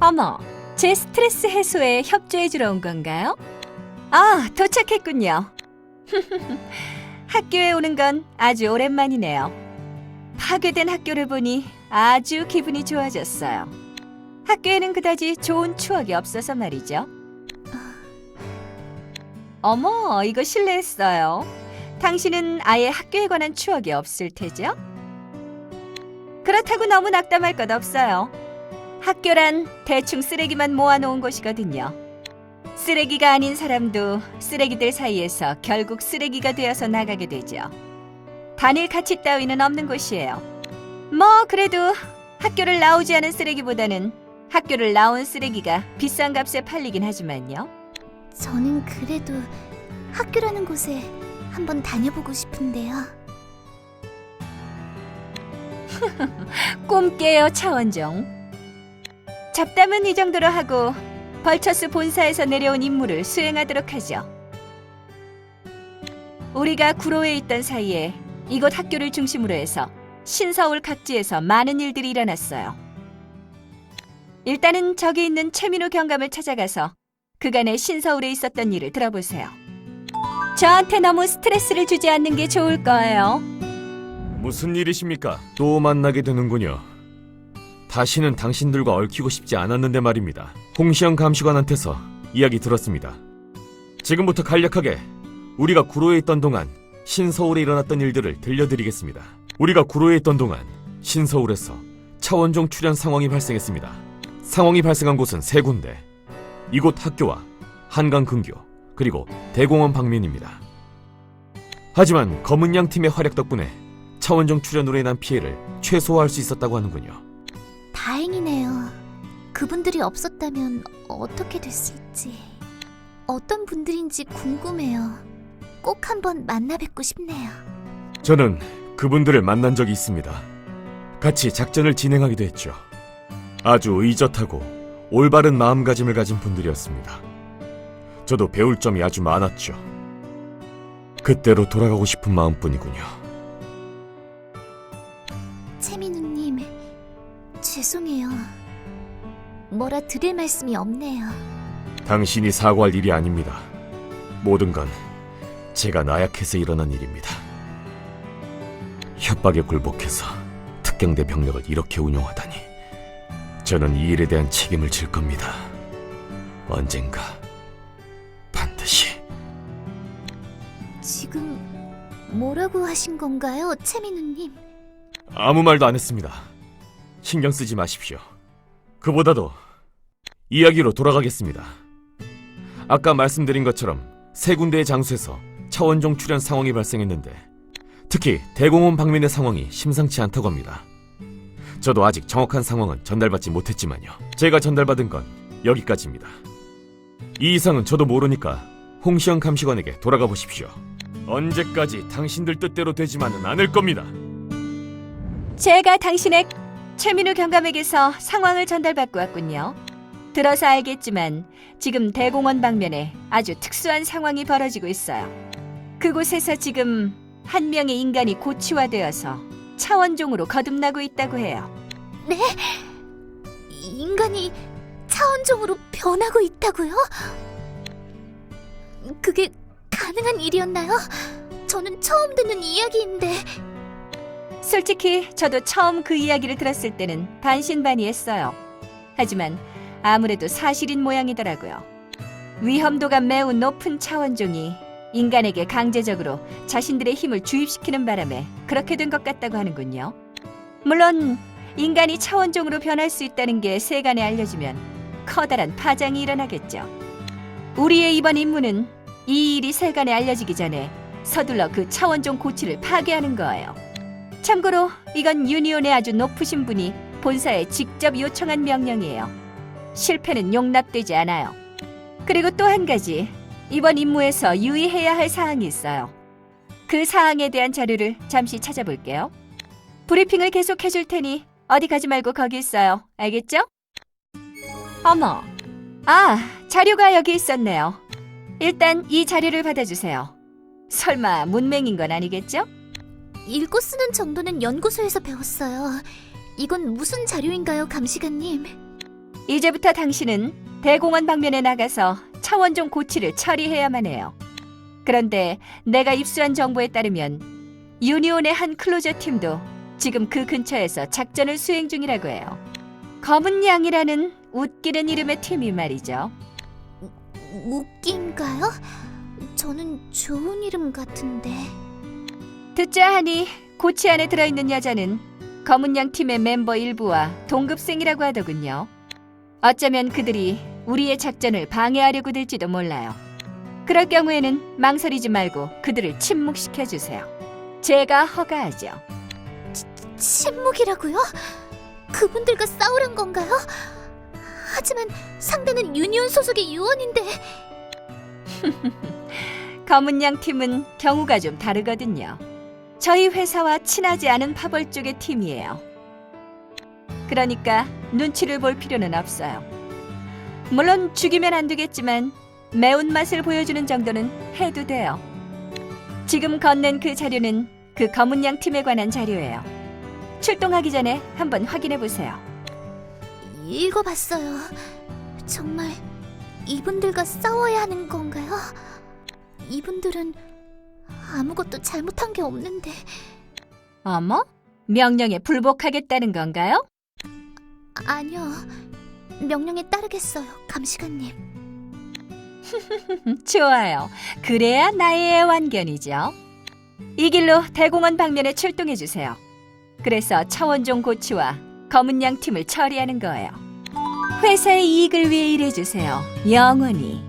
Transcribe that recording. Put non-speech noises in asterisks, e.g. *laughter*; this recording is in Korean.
어머, 제 스트레스 해소에 협조해 주러 온 건가요? 아, 도착했군요. *laughs* 학교에 오는 건 아주 오랜만이네요. 파괴된 학교를 보니 아주 기분이 좋아졌어요. 학교에는 그다지 좋은 추억이 없어서 말이죠. 어머, 이거 실례했어요. 당신은 아예 학교에 관한 추억이 없을 테죠? 그렇다고 너무 낙담할 것 없어요. 학교란 대충 쓰레기만 모아놓은 곳이거든요. 쓰레기가 아닌 사람도 쓰레기들 사이에서 결국 쓰레기가 되어서 나가게 되죠. 단일 가치 따위는 없는 곳이에요. 뭐 그래도 학교를 나오지 않은 쓰레기보다는 학교를 나온 쓰레기가 비싼 값에 팔리긴 하지만요. 저는 그래도 학교라는 곳에 한번 다녀보고 싶은데요. *laughs* 꿈 깨요 차원종. 잡담은 이 정도로 하고 벌처스 본사에서 내려온 임무를 수행하도록 하죠. 우리가 구로에 있던 사이에 이곳 학교를 중심으로 해서 신서울 각지에서 많은 일들이 일어났어요. 일단은 저기 있는 최민우 경감을 찾아가서 그간의 신서울에 있었던 일을 들어보세요. 저한테 너무 스트레스를 주지 않는 게 좋을 거예요. 무슨 일이십니까? 또 만나게 되는군요. 다시는 당신들과 얽히고 싶지 않았는데 말입니다. 홍시영 감시관한테서 이야기 들었습니다. 지금부터 간략하게 우리가 구로에 있던 동안 신서울에 일어났던 일들을 들려드리겠습니다. 우리가 구로에 있던 동안 신서울에서 차원종 출현 상황이 발생했습니다. 상황이 발생한 곳은 세 군데. 이곳 학교와 한강 근교 그리고 대공원 방면입니다. 하지만 검은 양 팀의 활약 덕분에 차원종 출연으로 인한 피해를 최소화할 수 있었다고 하는군요. 다행이네요. 그분들이 없었다면 어떻게 됐을지. 어떤 분들인지 궁금해요. 꼭 한번 만나 뵙고 싶네요. 저는 그분들을 만난 적이 있습니다. 같이 작전을 진행하기도 했죠. 아주 의젓하고 올바른 마음가짐을 가진 분들이었습니다. 저도 배울 점이 아주 많았죠. 그때로 돌아가고 싶은 마음뿐이군요. 채민우님, 죄송해요. 뭐라 드릴 말씀이 없네요. 당신이 사과할 일이 아닙니다. 모든 건 제가 나약해서 일어난 일입니다. 협박에 굴복해서 특경대 병력을 이렇게 운용하다니. 저는 이 일에 대한 책임을 질 겁니다. 언젠가 반드시. 지금 뭐라고 하신 건가요, 채민우님? 아무 말도 안 했습니다. 신경 쓰지 마십시오. 그보다도 이야기로 돌아가겠습니다. 아까 말씀드린 것처럼 세 군데의 장소에서 차원종 출현 상황이 발생했는데 특히 대공원 방면의 상황이 심상치 않다고 합니다. 저도 아직 정확한 상황은 전달받지 못했지만요. 제가 전달받은 건 여기까지입니다. 이 이상은 저도 모르니까 홍시영 감시관에게 돌아가 보십시오. 언제까지 당신들 뜻대로 되지만은 않을 겁니다. 제가 당신의 최민우 경감에게서 상황을 전달받고 왔군요. 들어서 알겠지만 지금 대공원 방면에 아주 특수한 상황이 벌어지고 있어요. 그곳에서 지금 한 명의 인간이 고치화되어서 차원종으로 거듭나고 있다고 해요. 네? 인간이 차원종으로 변하고 있다고요? 그게 가능한 일이었나요? 저는 처음 듣는 이야기인데 솔직히 저도 처음 그 이야기를 들었을 때는 반신반의했어요. 하지만 아무래도 사실인 모양이더라고요. 위험도가 매우 높은 차원종이 인간에게 강제적으로 자신들의 힘을 주입시키는 바람에 그렇게 된 것 같다고 하는군요. 물론 인간이 차원종으로 변할 수 있다는 게 세간에 알려지면 커다란 파장이 일어나겠죠. 우리의 이번 임무는 이 일이 세간에 알려지기 전에 서둘러 그 차원종 고치를 파괴하는 거예요. 참고로 이건 유니온의 아주 높으신 분이 본사에 직접 요청한 명령이에요. 실패는 용납되지 않아요. 그리고 또 한 가지 이번 임무에서 유의해야 할 사항이 있어요. 그 사항에 대한 자료를 잠시 찾아볼게요. 브리핑을 계속 해줄 테니 어디 가지 말고 거기 있어요. 알겠죠? 어머, 아 자료가 여기 있었네요. 일단 이 자료를 받아주세요. 설마 문맹인 건 아니겠죠? 읽고 쓰는 정도는 연구소에서 배웠어요. 이건 무슨 자료인가요, 감시관님? 이제부터 당신은 대공원 방면에 나가서 차원종 고치를 처리해야만 해요. 그런데 내가 입수한 정보에 따르면 유니온의 한 클로저 팀도 지금 그 근처에서 작전을 수행 중이라고 해요. 검은 양이라는 웃기는 이름의 팀이 말이죠. 웃긴가요? 저는 좋은 이름 같은데. 듣자 하니 고치 안에 들어있는 여자는 검은 양 팀의 멤버 일부와 동급생이라고 하더군요. 어쩌면 그들이 우리의 작전을 방해하려고 들지도 몰라요. 그럴 경우에는 망설이지 말고 그들을 침묵시켜 주세요. 제가 허가하죠. 침묵이라고요? 그분들과 싸우란 건가요? 하지만 상대는 유니온 소속의 요원인데 *laughs* 검은 양 팀은 경우가 좀 다르거든요. 저희 회사와 친하지 않은 파벌 쪽의 팀이에요. 그러니까 눈치를 볼 필요는 없어요. 물론 죽이면 안 되겠지만 매운맛을 보여주는 정도는 해도 돼요. 지금 건넨 그 자료는 그 검은 양 팀에 관한 자료예요. 출동하기 전에 한번 확인해 보세요. 읽어봤어요. 정말 이분들과 싸워야 하는 건가요? 이분들은 아무것도 잘못한 게 없는데 어머? 명령에 불복하겠다는 건가요? 아니요. 명령에 따르겠어요, 감시관님. *laughs* 좋아요. 그래야 나의 애완견이죠. 이 길로 대공원 방면에 출동해 주세요. 그래서 차원종 고치와 검은 양 팀을 처리하는 거예요. 회사의 이익을 위해 일해 주세요. 영원히.